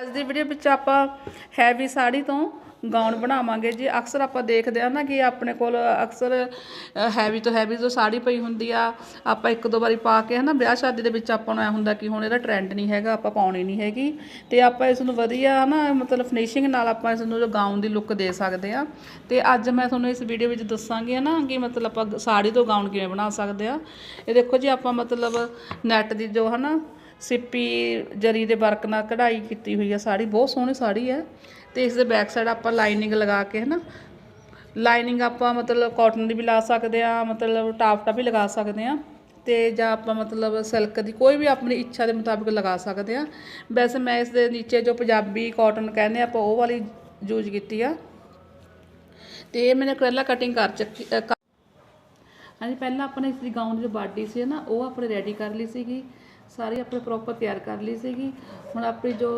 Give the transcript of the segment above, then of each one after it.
ਅੱਜ ਦੀ ਵੀਡੀਓ ਵਿੱਚ ਆਪਾਂ ਹੈਵੀ ਸਾੜੀ ਤੋਂ ਗਾਊਨ ਬਣਾਵਾਂਗੇ। ਜੀ ਅਕਸਰ ਆਪਾਂ ਦੇਖਦੇ ਆ ਨਾ ਕਿ ਆਪਣੇ ਕੋਲ ਅਕਸਰ ਹੈਵੀ ਤੋਂ ਹੈਵੀ ਜੋ ਸਾੜੀ ਪਈ ਹੁੰਦੀ ਆ, ਆਪਾਂ ਇੱਕ ਦੋ ਵਾਰੀ ਪਾ ਕੇ ਹਨਾ ਵਿਆਹ ਸ਼ਾਦੀ ਦੇ ਵਿੱਚ ਆਪਾਂ ਨੂੰ ਐ ਹੁੰਦਾ ਕਿ ਹੁਣ ਇਹਦਾ ਟ੍ਰੈਂਡ ਨਹੀਂ ਹੈਗਾ, ਆਪਾਂ ਪਾਉਣੀ ਨਹੀਂ ਹੈਗੀ। ਤੇ ਆਪਾਂ ਇਸ ਨੂੰ ਵਧੀਆ ਨਾ ਮਤਲਬ ਫਿਨਿਸ਼ਿੰਗ ਨਾਲ ਆਪਾਂ ਇਸ ਨੂੰ ਜੋ ਗਾਊਨ ਦੀ ਲੁੱਕ ਦੇ ਸਕਦੇ ਆ। ਤੇ ਅੱਜ ਮੈਂ ਤੁਹਾਨੂੰ ਇਸ ਵੀਡੀਓ ਵਿੱਚ ਦੱਸਾਂਗੀ ਨਾ ਕਿ ਮਤਲਬ ਆਪਾਂ ਸਾੜੀ ਤੋਂ ਗਾਊਨ ਕਿਵੇਂ ਬਣਾ ਸਕਦੇ ਆ। ਇਹ ਦੇਖੋ ਜੀ ਆਪਾਂ ਮਤਲਬ ਨੈਟ ਦੀ ਜੋ ਹਨਾ ਸਿੱਪੀ ਜਰੀ ਦੇ ਵਰਕ ਨਾਲ ਕਢਾਈ ਕੀਤੀ ਹੋਈ ਆ ਸਾੜੀ ਬਹੁਤ ਸੋਹਣੀ ਸਾੜੀ ਹੈ ਤੇ ਇਸ ਦੇ ਬੈਕ ਸਾਈਡ ਆਪਾਂ ਲਾਈਨਿੰਗ ਲਗਾ ਕੇ ਹਨਾ? ਲਾਈਨਿੰਗ ਆਪਾਂ ਮਤਲਬ ਕਾਟਨ ਦੀ ਵੀ ਲਾ ਸਕਦੇ ਆ ਮਤਲਬ ਟਾਪਟਾ ਵੀ ਲਗਾ ਸਕਦੇ ਆ। ਤੇ ਜਾਂ ਆਪਾਂ ਮਤਲਬ ਸਿਲਕ ਦੀ ਕੋਈ ਵੀ ਆਪਣੀ ਇੱਛਾ ਦੇ ਮੁਤਾਬਿਕ ਲਗਾ ਸਕਦੇ ਆ। ਵੈਸੇ ਮੈਂ ਇਸ ਦੇ ਨੀਚੇ ਜੋ ਪੰਜਾਬੀ ਕਾਟਨ ਕਹਿੰਦੇ ਆ, ਆਪਾਂ ਉਹ ਵਾਲੀ ਯੂਜ਼ ਕੀਤੀ ਆ। ਤੇ ਇਹ ਮੈंने ਕਰੇਲਾ ਕਟਿੰਗ ਕਰ ਚੱਕੀ ਹਾਂਜੀ ਪਹਿਲਾਂ ਆਪਾਂ ਨੇ ਇਸ ਦੀ ਗਾਊਨ ਦੀ ਜੋ ਬਾਡੀ ਸੀ ਨਾ ਉਹ ਆਪਣੇ ਰੈਡੀ ਕਰ ਲਈ ਸੀਗੀ। ਸਾਰੀ ਆਪਣੇ ਪ੍ਰੋਪਰ ਤਿਆਰ ਕਰ ਲਈ ਸੀਗੀ। ਹੁਣ ਆਪਣੀ ਜੋ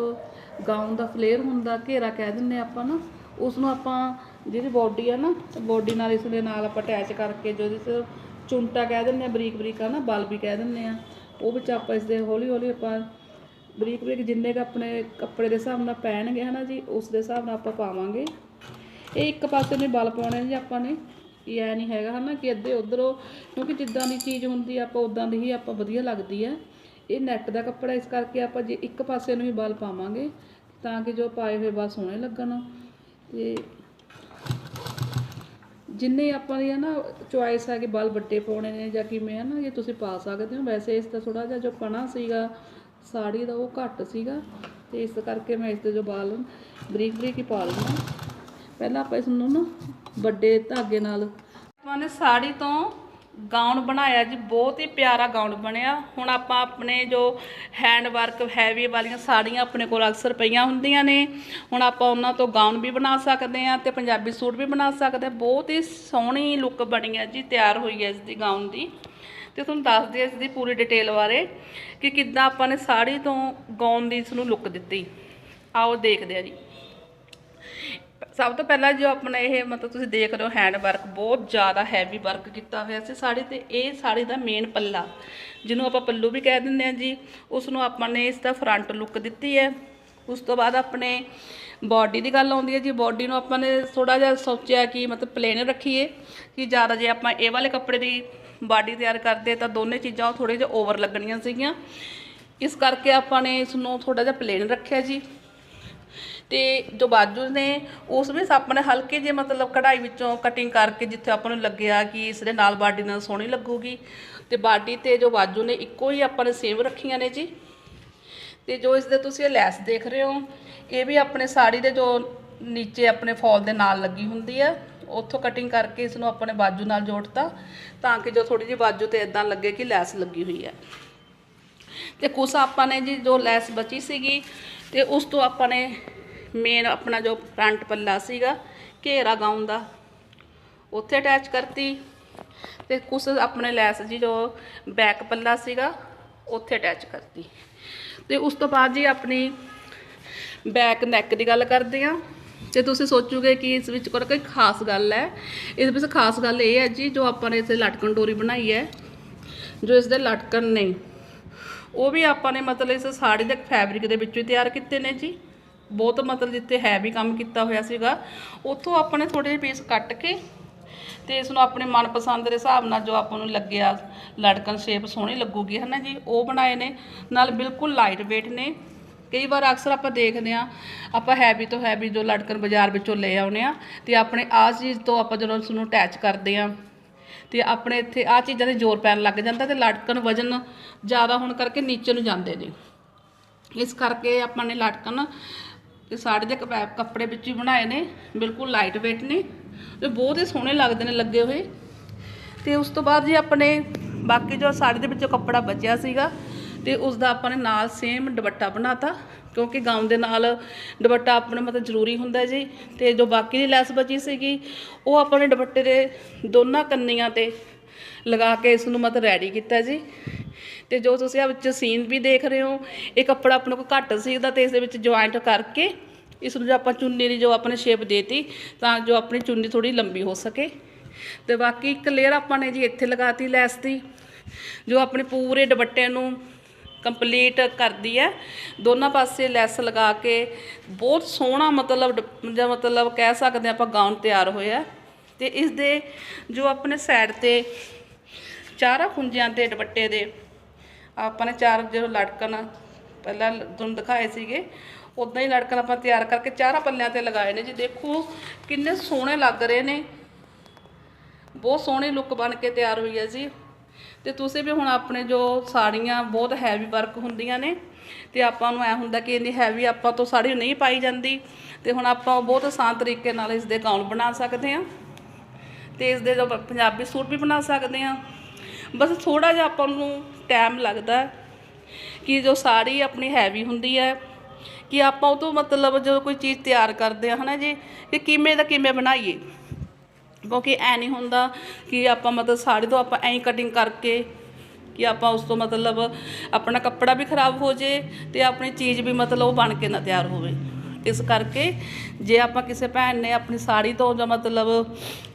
ਗਾਊਨ ਦਾ ਫਲੇਅਰ ਹੁੰਦਾ, ਘੇਰਾ ਕਹਿ ਦਿੰਨੇ ਆਪਾਂ ਨਾ ਉਸ ਨੂੰ ਆਪਾਂ ਜਿਹਦੀ ਬਾਡੀ ਆ ਨਾ ਬਾਡੀ ਨਾਲ ਇਸ ਦੇ ਨਾਲ ਆਪਾਂ ਅਟੈਚ ਕਰਕੇ ਜੋ ਇਹਦੇ ਚੁੰਟਾ ਕਹਿ ਦਿੰਨੇ ਆ ਬਰੀਕ ਬਰੀਕ ਆ ਨਾ ਬਲ ਵੀ ਕਹਿ ਦਿੰਨੇ ਆ ਉਹ ਵਿੱਚ ਆਪਾਂ ਇਸ ਦੇ ਹੌਲੀ ਹੌਲੀ ਆਪਾਂ ਬਰੀਕ ਬਰੀਕ ਜਿੰਨੇ ਕ ਆਪਣੇ ਕੱਪੜੇ ਦੇ ਹਿਸਾਬ ਨਾਲ ਪੈਣਗੇ ਹਨਾ ਜੀ, ਉਸ ਦੇ ਹਿਸਾਬ ਨਾਲ ਆਪਾਂ ਪਾਵਾਂਗੇ। ਇਹ ਇੱਕ ਪਾਸੇ ਨੇ ਬਲ ਪਾਉਣੇ ਨੇ ਜੀ ਆਪਾਂ ਨੇ, ਇਹ ਐ ਨਹੀਂ ਹੈਗਾ ਹਨਾ ਕਿ ਅੱਧੇ ਉਧਰੋਂ, ਕਿਉਂਕਿ ਜਿੱਦਾਂ ਦੀ ਚੀਜ਼ ਹੁੰਦੀ ਆਪਾਂ ਉਦਾਂ ਦੀ ਹੀ ਆਪਾਂ ਵਧੀਆ ਲੱਗਦੀ ਹੈ ਇਹ ਨੈਟ ਦਾ ਕੱਪੜਾ, ਇਸ ਕਰਕੇ ਆਪਾਂ ਜੇ ਇੱਕ ਪਾਸੇ ਨੂੰ ਹੀ ਬਲ ਪਾਵਾਂਗੇ, ਤਾਂ ਕਿ ਜੋ ਪਾਏ ਹੋਏ ਬਲ ਸੋਹਣੇ ਲੱਗਣ। ਤੇ ਜਿੰਨੇ ਆਪਾਂ ਦੀ ਹੈ ਨਾ ਚੁਆਇਸ ਹੈ ਕਿ ਬਲ ਵੱਡੇ ਪਾਉਣੇ ਨੇ ਜਾਂ ਕਿਵੇਂ ਹੈ ਨਾ, ਇਹ ਤੁਸੀਂ ਪਾ ਸਕਦੇ ਹੋ। ਵੈਸੇ ਇਸ ਦਾ ਥੋੜਾ ਜਿਹਾ ਜੋ ਪਣਾ ਸੀਗਾ, ਸਾੜੀ ਦਾ ਉਹ ਘੱਟ ਸੀਗਾ, ਤੇ ਇਸ ਕਰਕੇ ਮੈਂ ਇਸ ਦੇ ਜੋ ਬਾਲ ਬਰੀਕ ਬਰੀਕ ਹੀ ਪਾ ਲਈਆਂ ਪਹਿਲਾਂ ਆਪਾਂ ਇਸ ਨੂੰ ਨਾ ਵੱਡੇ ਧਾਗੇ ਨਾਲ, ਆਪਾਂ ਨੇ ਸਾੜੀ ਤੋਂ ਗਾਊਨ ਬਣਾਇਆ ਜੀ, ਬਹੁਤ ਹੀ ਪਿਆਰਾ ਗਾਊਨ ਬਣਿਆ। ਹੁਣ ਆਪਾਂ ਆਪਣੇ ਜੋ ਹੈਂਡ ਵਰਕ ਹੈਵੀ ਵਾਲੀਆਂ ਸਾੜੀਆਂ ਆਪਣੇ ਕੋਲ ਅਕਸਰ ਪਈਆਂ ਹੁੰਦੀਆਂ ਨੇ। ਹੁਣ ਆਪਾਂ ਉਹਨਾਂ ਤੋਂ ਗਾਊਨ ਵੀ ਬਣਾ ਸਕਦੇ ਆ ਤੇ ਪੰਜਾਬੀ ਸੂਟ ਵੀ ਬਣਾ ਸਕਦੇ ਹਾਂ। ਬਹੁਤ ਹੀ ਸੋਹਣੀ ਲੁੱਕ ਬਣੀ ਹੈ ਜੀ, ਤਿਆਰ ਹੋਈ ਹੈ ਇਸ ਦੀ ਗਾਊਨ ਦੀ। ਤੇ ਤੁਹਾਨੂੰ ਦੱਸਦੀ ਹਾਂ ਇਸ ਦੀ ਪੂਰੀ ਡਿਟੇਲ ਬਾਰੇ ਕਿ ਕਿੱਦਾਂ ਆਪਾਂ ਨੇ ਸਾੜੀ ਤੋਂ ਗਾਊਨ ਦੀ ਇਸ ਨੂੰ ਲੁੱਕ ਦਿੱਤੀ। ਆਓ ਦੇਖਦੇ ਆ ਜੀ। ਸਭ ਤੋਂ ਪਹਿਲਾਂ ਜੋ ਆਪਣਾ ਇਹ ਮਤਲਬ ਤੁਸੀਂ ਦੇਖ ਰਹੇ ਹੋ ਹੈਂਡ ਵਰਕ ਬਹੁਤ ਜ਼ਿਆਦਾ ਹੈਵੀ ਵਰਕ ਕੀਤਾ ਹੋਇਆ ਸੀ। ਸਾੜੀ ਤੇ ਇਹ ਸਾੜੀ ਦਾ ਮੇਨ ਪੱਲਾ, ਜਿਹਨੂੰ ਆਪਾਂ ਪੱਲੂ ਵੀ ਕਹਿ ਦਿੰਦੇ ਆ ਜੀ। ਉਸ ਨੂੰ ਆਪਾਂ ਨੇ ਇਸ ਦਾ ਫਰੰਟ ਲੁੱਕ ਦਿੱਤੀ ਹੈ। ਉਸ ਤੋਂ ਬਾਅਦ ਆਪਣੇ ਬਾਡੀ ਦੀ ਗੱਲ ਆਉਂਦੀ ਹੈ ਜੀ। ਬਾਡੀ ਨੂੰ ਆਪਾਂ ਨੇ ਥੋੜਾ ਜਿਹਾ ਸੋਚਿਆ ਕਿ ਮਤਲਬ ਪਲੇਨ ਰੱਖੀਏ, ਕਿ ਜ਼ਿਆਦਾ ਜੇ ਆਪਾਂ ਇਹ ਵਾਲੇ ਕੱਪੜੇ ਦੀ ਬਾਡੀ ਤਿਆਰ ਕਰਦੇ ਤਾਂ ਦੋਨੇ ਚੀਜ਼ਾਂ ਥੋੜੇ ਜਿਹਾ ਓਵਰ ਲੱਗਣੀਆਂ ਸੀਗੀਆਂ। ਇਸ ਕਰਕੇ ਆਪਾਂ ਨੇ ਇਸ ਨੂੰ ਥੋੜਾ ਜਿਹਾ ਪਲੇਨ ਰੱਖਿਆ ਜੀ। ਤੇ ਜੋ ਬਾਜੂ ਨੇ, ਉਸ ਵਿੱਚ ਆਪਾਂ ਨੇ ਹਲਕੇ ਜਿਹੇ ਮਤਲਬ ਕਢਾਈ ਵਿੱਚੋਂ ਕਟਿੰਗ ਕਰਕੇ ਜਿੱਥੇ ਆਪਾਂ ਨੂੰ ਲੱਗਿਆ ਕਿ ਇਸ ਦੇ ਨਾਲ ਬਾਡੀ ਨਾਲ ਸੋਹਣੀ ਲੱਗੂਗੀ। ਤੇ ਬਾਡੀ ਤੇ ਜੋ ਬਾਜੂ ਨੇ, ਇੱਕੋ ਹੀ ਆਪਾਂ ਨੇ ਸੇਮ ਰੱਖੀਆਂ ਨੇ ਜੀ। ਤੇ ਜੋ ਇਸ ਦੇ ਤੁਸੀਂ ਇਹ ਲੈਸ ਦੇਖ ਰਹੇ ਹੋ, ਇਹ ਵੀ ਆਪਣੇ ਸਾੜੀ ਦੇ ਜੋ ਨੀਚੇ ਆਪਣੇ ਫਾਲ ਦੇ ਨਾਲ ਲੱਗੀ ਹੁੰਦੀ ਹੈ ਉੱਥੋਂ ਕਟਿੰਗ ਕਰਕੇ ਇਸ ਨੂੰ ਆਪਣੇ ਬਾਜੂ ਨਾਲ ਜੋੜਤਾ, ਤਾਂ ਕਿ ਜੋ ਥੋੜੀ ਜਿਹੀ ਬਾਜੂ ਤੇ ਇਦਾਂ ਲੱਗੇ ਕਿ ਲੈਸ ਲੱਗੀ ਹੋਈ ਹੈ ਤੇ ਕੁਛ ਆਪਾਂ ਨੇ ਜੀ ਜੋ ਲੈਸ ਬਚੀ ਸੀਗੀ, ਤੇ ਉਸ ਤੋਂ ਆਪਾਂ ਨੇ ਮੇਨ ਆਪਣਾ ਜੋ ਫਰੰਟ ਪੱਲਾ ਸੀਗਾ, ਘੇਰਾ ਗਾਉਨ ਦਾ। ਉੱਥੇ ਅਟੈਚ ਕਰਤੀ ਤੇ ਕੁਛ ਆਪਣੇ ਲੈਸ ਜੀ ਜੋ ਬੈਕ ਪੱਲਾ ਸੀਗਾ, ਉੱਥੇ ਅਟੈਚ ਕਰਤੀ। ਤੇ ਉਸ ਤੋਂ ਬਾਅਦ ਜੀ ਆਪਣੀ ਬੈਕ ਨੈਕ ਦੀ ਗੱਲ ਕਰਦੇ ਆ ਤੇ ਤੁਸੀਂ ਸੋਚੋਗੇ ਕਿ ਇਸ ਵਿੱਚ ਕੋਈ ਖਾਸ ਗੱਲ ਹੈ, ਇਸ ਵਿੱਚ ਖਾਸ ਗੱਲ ਇਹ ਹੈ ਜੀ ਜੋ ਆਪਾਂ ਨੇ ਇਸੇ ਲਟਕਣ ਡੋਰੀ ਬਣਾਈ ਹੈ, ਜੋ ਇਸ ਦੇ ਲਟਕਣ ਨੇ, ਉਹ ਵੀ ਆਪਾਂ ਨੇ ਮਤਲਬ ਇਸ ਸਾੜੀ ਦੇ ਫੈਬਰਿਕ ਦੇ ਵਿੱਚੋਂ ਹੀ ਤਿਆਰ ਕੀਤੇ ਨੇ ਜੀ। ਬਹੁਤ ਮਤਲਬ ਜਿੱਥੇ ਹੈਵੀ ਕੰਮ ਕੀਤਾ ਹੋਇਆ ਸੀਗਾ, ਉੱਥੋਂ ਆਪਾਂ ਨੇ ਥੋੜੇ ਜਿਹੇ ਪੀਸ ਕੱਟ ਕੇ ਤੇ ਇਸ ਨੂੰ ਆਪਣੇ ਮਨਪਸੰਦ ਦੇ ਹਿਸਾਬ ਨਾਲ ਜੋ ਆਪਾਂ ਨੂੰ ਲੱਗਿਆ, ਲੜਕਣ ਸ਼ੇਪ ਸੋਹਣੀ ਲੱਗੂਗੀ ਹੈ ਨਾ ਜੀ? ਉਹ ਬਣਾਏ ਨੇ। ਨਾਲ ਬਿਲਕੁਲ ਲਾਈਟ weight ਨੇ। ਕਈ ਵਾਰ ਅਕਸਰ ਆਪਾਂ ਦੇਖਦੇ ਆ ਆਪਾਂ ਹੈਵੀ ਤੋਂ ਹੈਵੀ ਜੋ ਲੜਕਣ ਬਾਜ਼ਾਰ ਵਿੱਚੋਂ ਲੈ ਆਉਨੇ ਆ ਤੇ ਆਪਣੇ ਆਹ ਚੀਜ਼ ਤੋਂ ਆਪਾਂ ਜਦੋਂ ਉਸ ਨੂੰ ਅਟੈਚ ਕਰਦੇ ਆ ਤੇ ਆਪਣੇ ਇੱਥੇ ਆ ਚੀਜ਼ਾਂ ਦੇ ਜ਼ੋਰ ਪੈਣ ਲੱਗ ਜਾਂਦਾ ਤੇ ਲਟਕਣ ਵਜਨ ਜ਼ਿਆਦਾ ਹੋਣ ਕਰਕੇ ਨੀਚੇ ਨੂੰ ਜਾਂਦੇ ਨੇ। ਇਸ ਕਰਕੇ ਆਪਾਂ ਨੇ ਲਟਕਣ ਤੇ ਸਾੜੀ ਦੇ ਕਪੈ- ਕੱਪੜੇ ਵਿੱਚ ਹੀ ਬਣਾਏ ਨੇ, ਬਿਲਕੁਲ ਲਾਈਟ weight ਨੇ ਤੇ ਬਹੁਤ ਹੀ ਸੋਹਣੇ ਲੱਗਦੇ ਨੇ ਲੱਗੇ ਹੋਏ। ਤੇ ਉਸ ਤੋਂ ਬਾਅਦ ਜੀ ਆਪਣੇ ਬਾਕੀ ਜੋ ਸਾੜੀ ਦੇ ਵਿੱਚੋਂ ਕੱਪੜਾ ਬਚਿਆ ਸੀਗਾ ਤੇ ਉਸ ਦਾ ਆਪਾਂ ਨੇ ਨਾਲ ਸੇਮ ਦੁਪੱਟਾ ਬਣਾਤਾ, ਕਿਉਂਕਿ ਗਾਊਨ ਦੇ ਨਾਲ ਦੁਪੱਟਾ ਆਪਣੇ ਮਤਲਬ ਜ਼ਰੂਰੀ ਹੁੰਦਾ ਜੀ। ਤੇ ਜੋ ਬਾਕੀ ਦੀ ਲੈਸ ਬਚੀ ਸੀਗੀ, ਉਹ ਆਪਾਂ ਨੇ ਦੁਪੱਟੇ ਦੇ ਦੋਨਾਂ ਕੰਨੀਆਂ ਤੇ ਲਗਾ ਕੇ ਇਸ ਨੂੰ ਮਤਲਬ ਰੈਡੀ ਕੀਤਾ ਜੀ। ਤੇ ਜੋ ਤੁਸੀਂ ਆ ਵਿੱਚ ਸੀਨ ਵੀ ਦੇਖ ਰਹੇ ਹੋ, ਇਹ ਕੱਪੜਾ ਆਪਣੇ ਕੋਲ ਘੱਟ ਸੀ, ਉਹਦਾ ਤੇ ਇਸ ਦੇ ਵਿੱਚ ਜੁਆਇੰਟ ਕਰਕੇ ਇਸ ਨੂੰ ਜੋ ਆਪਾਂ ਚੁੰਨੀ ਦੀ ਜੋ ਆਪਣੇ ਸ਼ੇਪ ਦੇਤੀ, ਤਾਂ ਜੋ ਆਪਣੀ ਚੁੰਨੀ ਥੋੜੀ ਲੰਬੀ ਹੋ ਸਕੇ। ਤੇ ਬਾਕੀ ਇੱਕ ਲੇਅਰ ਆਪਾਂ ਨੇ ਜੀ ਇੱਥੇ ਲਗਾਤੀ ਲੈਸ ਦੀ, ਜੋ ਆਪਣੇ ਪੂਰੇ ਦੁਪੱਟੇ ਨੂੰ ਕੰਪਲੀਟ ਕਰਦੀ ਹੈ। ਦੋਨਾਂ ਪਾਸੇ ਲੈਸ ਲਗਾ ਕੇ ਬਹੁਤ ਸੋਹਣਾ ਮਤਲਬ ਡ- ਜਾਂ ਮਤਲਬ ਕਹਿ ਸਕਦੇ ਆਪਾਂ ਗਾਊਨ ਤਿਆਰ ਹੋਇਆ। ਤੇ ਇਸ ਦੇ ਜੋ ਆਪਣੇ ਸਾਈਡ ਤੇ ਚਾਰਾਂ ਖੁੰਝਿਆਂ ਤੇ ਦੁਪੱਟੇ ਦੇ ਆਪਾਂ ਨੇ ਚਾਰ ਜੋ ਲਟਕਣ, ਪਹਿਲਾਂ ਤੁਹਾਨੂੰ ਦਿਖਾਏ ਸੀਗੇ ਉਦਾਂ ਹੀ ਲਟਕਣ ਆਪਾਂ ਤਿਆਰ ਕਰਕੇ ਚਾਰਾਂ ਪੱਲਿਆਂ ਤੇ ਲਗਾਏ ਨੇ ਜੀ। ਦੇਖੋ ਕਿੰਨੇ ਸੋਹਣੇ ਲੱਗ ਰਹੇ ਨੇ। ਬਹੁਤ ਸੋਹਣੀ ਲੁੱਕ ਬਣ ਕੇ ਤਿਆਰ ਹੋਈ ਹੈ ਜੀ। ਤੇ ਤੁਸੀਂ ਵੀ ਹੁਣ ਆਪਣੇ ਜੋ ਸਾੜੀਆਂ ਬਹੁਤ ਹੈਵੀ ਵਰਕ ਹੁੰਦੀਆਂ ਨੇ, ਤੇ ਆਪਾਂ ਨੂੰ ਐ ਹੁੰਦਾ ਕਿ ਇੰਨੀ ਹੈਵੀ ਆਪਾਂ ਤੋਂ ਸਾੜੀ ਨਹੀਂ ਪਾਈ ਜਾਂਦੀ। ਤੇ ਹੁਣ ਆਪਾਂ ਬਹੁਤ ਆਸਾਨ ਤਰੀਕੇ ਨਾਲ ਇਸ ਦੇ ਗਾਊਨ ਬਣਾ ਸਕਦੇ ਹਾਂ। ਤੇ ਇਸ ਦੇ ਪੰਜਾਬੀ ਸੂਟ ਵੀ ਬਣਾ ਸਕਦੇ ਹਾਂ। ਬਸ ਥੋੜਾ ਜਿਹਾ ਆਪਾਂ ਨੂੰ ਟਾਈਮ ਲੱਗਦਾ ਕਿ ਜੋ ਸਾੜੀ ਆਪਣੀ ਹੈਵੀ ਹੁੰਦੀ ਹੈ, ਕਿ ਆਪਾਂ ਉਹ ਤੋਂ ਮਤਲਬ ਜਦੋਂ ਕੋਈ ਚੀਜ਼ ਤਿਆਰ ਕਰਦੇ ਆ ਹਨਾ ਜੀ, ਕਿ ਕਿਵੇਂ ਦਾ ਕਿਵੇਂ ਬਣਾਈਏ। ਕਿਉਂਕਿ ਐ ਨਹੀਂ ਹੁੰਦਾ ਕਿ ਆਪਾਂ ਮਤਲਬ ਸਾੜੀ ਤੋਂ ਆਪਾਂ ਐਂ ਕਟਿੰਗ ਕਰਕੇ ਕਿ ਆਪਾਂ ਉਸ ਤੋਂ ਮਤਲਬ ਆਪਣਾ ਕੱਪੜਾ ਵੀ ਖਰਾਬ ਹੋ ਜੇ ਤੇ ਆਪਣੀ ਚੀਜ਼ ਵੀ ਮਤਲਬ ਉਹ ਬਣ ਕੇ ਨਾ ਤਿਆਰ ਹੋਵੇ। ਇਸ ਕਰਕੇ ਜੇ ਆਪਾਂ ਕਿਸੇ ਭੈਣ ਨੇ ਆਪਣੀ ਸਾੜੀ ਤੋਂ ਜਾਂ ਮਤਲਬ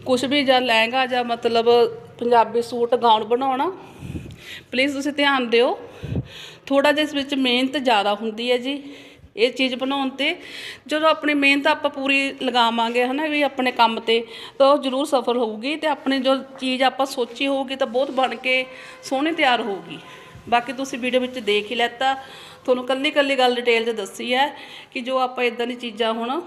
ਕੁਝ ਵੀ ਜਾਂ ਲਹਿੰਗਾ ਜਾਂ ਮਤਲਬ ਪੰਜਾਬੀ ਸੂਟ ਗਾਉਣ ਬਣਾਉਣਾ ਪਲੀਜ਼ ਤੁਸੀਂ ਧਿਆਨ ਦਿਓ। ਥੋੜਾ ਜਿਹਾ ਇਸ ਵਿੱਚ ਮਿਹਨਤ ਜ਼ਿਆਦਾ ਹੁੰਦੀ ਹੈ ਜੀ। ਇਹ ਚੀਜ਼ ਬਣਾਉਣ ਤੇ ਜਦੋਂ ਆਪਣੀ ਮਿਹਨਤ ਆਪਾਂ ਪੂਰੀ ਲਗਾਵਾਂਗੇ ਹਨਾ ਵੀ ਆਪਣੇ ਕੰਮ ਤੇ, ਤਾਂ ਉਹ ਜ਼ਰੂਰ ਸਫਲ ਹੋਊਗੀ ਤੇ ਆਪਣੀ ਜੋ ਚੀਜ਼ ਆਪਾਂ ਸੋਚੀ ਹੋਊਗੀ ਤਾਂ ਬਹੁਤ ਬਣ ਕੇ ਸੋਹਣੀ ਤਿਆਰ ਹੋਊਗੀ। ਬਾਕੀ ਤੁਸੀਂ ਵੀਡੀਓ ਵਿੱਚ ਦੇਖ ਹੀ ਲੈਤਾ ਤੁਹਾਨੂੰ ਕੱਲੀ ਕੱਲੀ ਗੱਲ ਡਿਟੇਲ 'ਚ ਦੱਸੀ ਹੈ ਕਿ ਜੋ ਆਪਾਂ ਇਦਾਂ ਦੀ ਚੀਜ਼ਾਂ ਹੁਣ